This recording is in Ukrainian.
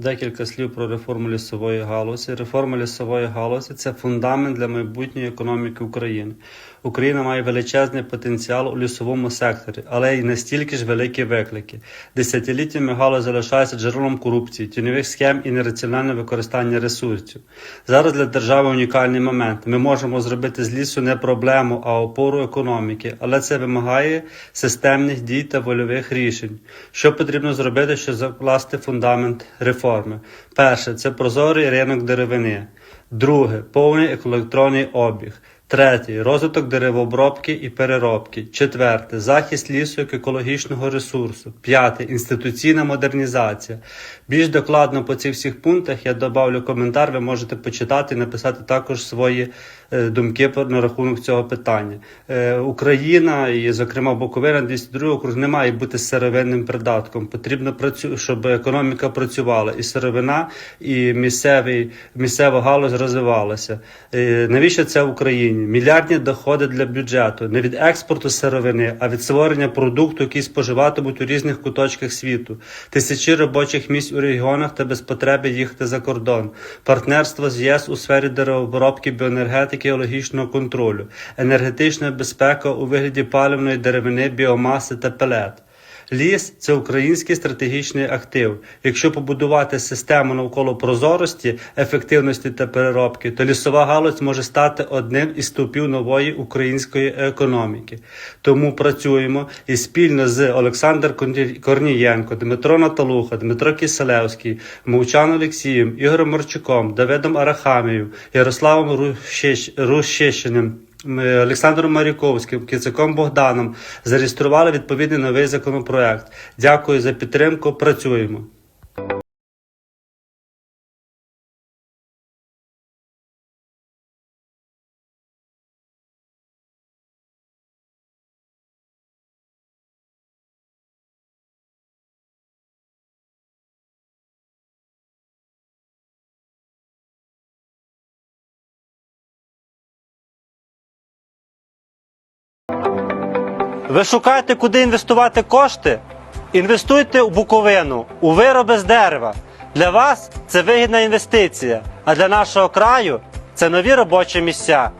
Декілька слів про реформу лісової галузі. Реформа лісової галузі це фундамент для майбутньої економіки України. Україна має величезний потенціал у лісовому секторі, але й настільки ж великі виклики. Десятиліттями галузь залишається джерелом корупції, тіньових схем і нераціональне використання ресурсів. Зараз для держави унікальний момент. Ми можемо зробити з лісу не проблему, а опору економіки, але це вимагає системних дій та вольових рішень. Що потрібно зробити, щоб закласти фундамент реформи? Перше це прозорий ринок деревини. Друге повний електронний обіг. Третє розвиток деревообробки і переробки. Четверте захист лісу як екологічного ресурсу. П'яте інституційна модернізація. Більш докладно по цих всіх пунктах я добавлю коментар. Ви можете почитати і написати також свої е, думки на рахунок цього питання. Е, Україна і, зокрема, Буковина 202 округ не має бути сировинним придатком. Потрібно щоб економіка працювала, і сировина, і місцевий місцева галузь розвивалася. Е, Навіщо це Україні? Мільярдні доходи для бюджету не від експорту сировини, а від створення продукту, який споживатимуть у різних куточках світу. Тисячі робочих місць у регіонах та без потреби їхати за кордон. Партнерство з ЄС у сфері деревообробки, біоенергетики логічного контролю, енергетична безпека у вигляді паливної деревини, біомаси та пелет. Ліс це український стратегічний актив. Якщо побудувати систему навколо прозорості, ефективності та переробки, то лісова галузь може стати одним із стовпів нової української економіки. Тому працюємо і спільно з Олександром Корнієнко, Дмитро Наталуха, Дмитро Киселевський, Мовчан Олексієм, Ігорем Морчуком, Давидом Арахамією, Ярославом. Ми Олександром Маріковським, Кицаком Богданом зареєстрували відповідний новий законопроект. Дякую за підтримку. Працюємо. Ви шукаєте, куди інвестувати кошти? Інвестуйте у Буковину, у вироби з дерева. Для вас це вигідна інвестиція, а для нашого краю це нові робочі місця.